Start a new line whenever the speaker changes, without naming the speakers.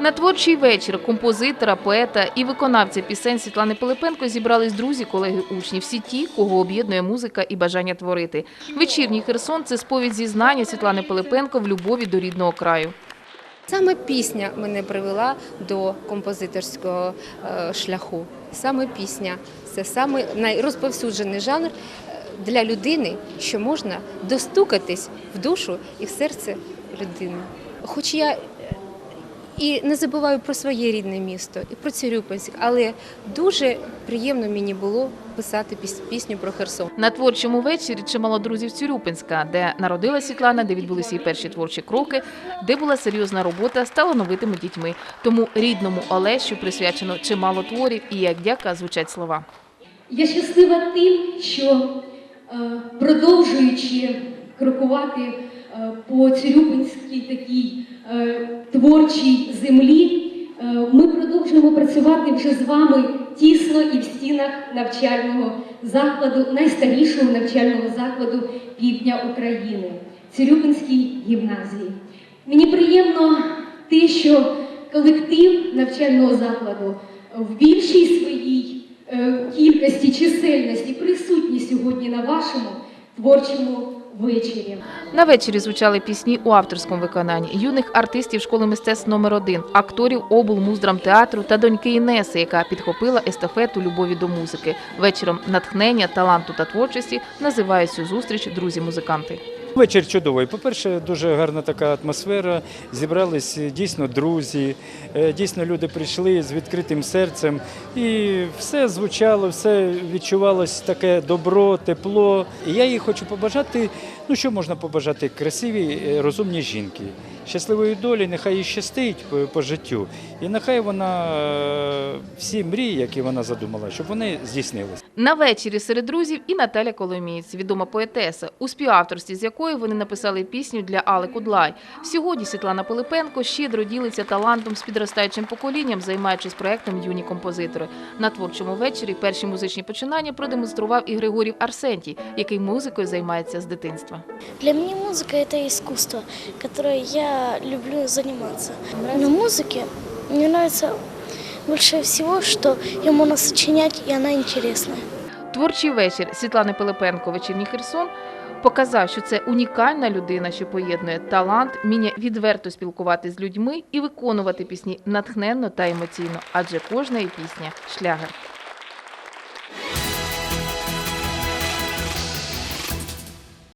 На творчий вечір композитора, поета і виконавця пісень Світлани Пилипенко зібрались друзі, колеги, учні, всі ті, кого об'єднує музика і бажання творити. Вечірній Херсон це сповідь зізнання Світлани Пилипенко в любові до рідного краю.
Саме пісня мене привела до композиторського е, шляху. Саме пісня це саме найрозповсюджений жанр е, для людини, що можна достукатись в душу і в серце людини. Хоч я е, і не забуваю про своє рідне місто, і про Цирюпинськ, але дуже приємно мені було писати піс- пісню про Херсон.
На творчому вечорі чимало друзів Цюрюпинська, де народилась Світлана, де відбулися її перші творчі кроки, де була серйозна робота з талановитими дітьми. Тому рідному Олещу присвячено чимало творів і як дяка звучать слова.
Я щаслива тим, що е, продовжуючи крокувати по Цирюпинській такій е, творчій землі, е, ми продовжуємо працювати вже з вами тісно і в стінах навчального закладу, найстарішого навчального закладу півдня України Цирюпинській гімназії. Мені приємно те, що колектив навчального закладу в більшій своїй е, кількості чисельності присутні сьогодні на вашому творчому вечорі.
На вечорі звучали пісні у авторському виконанні юних артистів школи мистецтв номер 1 акторів облмуздрамтеатру та доньки Інеси, яка підхопила естафету любові до музики. Вечором натхнення, таланту та творчості називають цю зустріч друзі-музиканти.
Вечір чудовий. По-перше, дуже гарна така атмосфера. Зібрались е, дійсно друзі, е, дійсно люди прийшли з відкритим серцем. І все звучало, все відчувалось таке добро, тепло. І я їй хочу побажати, ну що можна побажати красивій, е, розумній жінки. Щасливої долі, нехай їй щастить по, по життю. І нехай вона е, всі мрії, які вона задумала, щоб вони здійснилися.
На вечері серед друзів і Наталя Коломієць, відома поетеса, у співавторстві з якою вони написали пісню для Али Кудлай. Сьогодні Світлана Пилипенко щедро ділиться талантом з підростаючим поколінням, займаючись проектом юні композитори. На творчому вечорі перші музичні починання продемонстрував і Григорів Арсентій, який музикою займається з дитинства.
Для меня музыка – это искусство, которое люблю заниматься. На музыке мне нравится больше всего, что ее можно сочинять, и она интересная.
Творчий вечір Світлани Пилипенко «Вечірній Херсон» показав, що це унікальна людина, що поєднує талант, вміння відверто спілкуватися з людьми і виконувати пісні натхненно та емоційно, адже кожна її пісня шлягер.